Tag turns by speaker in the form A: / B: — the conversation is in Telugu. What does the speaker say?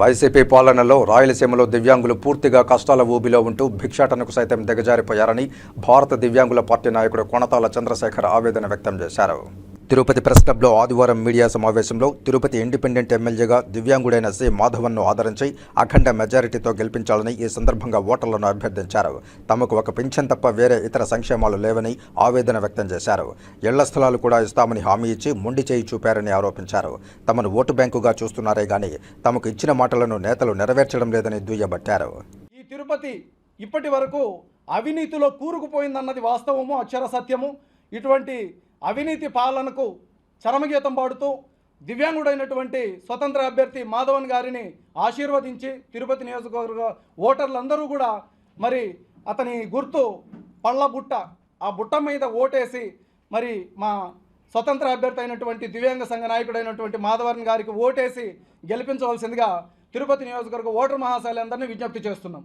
A: వైసీపీ పాలనలో రాయలసీమలో దివ్యాంగులు పూర్తిగా కష్టాల ఊబిలో ఉంటూ భిక్షాటనకు సైతం దిగజారిపోయారని భారత దివ్యాంగుల పార్టీ నాయకుడు కొనతాల చంద్రశేఖర్ ఆవేదన వ్యక్తం చేశారు. తిరుపతి ప్రెస్ క్లబ్లో ఆదివారం మీడియా సమావేశంలో తిరుపతి ఇండిపెండెంట్ ఎమ్మెల్యేగా దివ్యాంగుడైన సి. మాధవన్ను ఆదరించి అఖండ మెజారిటీతో గెలిపించాలని ఈ సందర్భంగా ఓటర్లను అభ్యర్థించారు. తమకు ఒక పింఛన్ తప్ప వేరే ఇతర సంక్షేమాలు లేవని ఆవేదన వ్యక్తం చేశారు. ఇళ్ళ స్థలాలు కూడా ఇస్తామని హామీ ఇచ్చి మొండి చేయి చూపారని ఆరోపించారు. తమను ఓటు బ్యాంకుగా చూస్తున్నారే గాని తమకు ఇచ్చిన మాటలను నేతలు నెరవేర్చడం లేదని దుయ్యబట్టారు.
B: ఈ తిరుపతి ఇప్పటి వరకు అవినీతిలో కూరుకుపోయిందన్నది వాస్తవము అక్షర సత్యము? ఇటువంటి అవినీతి పాలనకు చరమగీతం పాడుతూ దివ్యాంగుడైనటువంటి స్వతంత్ర అభ్యర్థి మాధవన్ గారిని ఆశీర్వదించి తిరుపతి నియోజకవర్గ ఓటర్లందరూ కూడా మరి అతని గుర్తు పళ్ళ బుట్ట ఆ బుట్ట మీద ఓటేసి మరి మా స్వతంత్ర అభ్యర్థి అయినటువంటి దివ్యాంగ సంఘ నాయకుడైనటువంటి మాధవన్ గారికి ఓటేసి గెలిపించవలసిందిగా తిరుపతి నియోజకవర్గ ఓటర్ మహాశాలందరినీ విజ్ఞప్తి చేస్తున్నాం.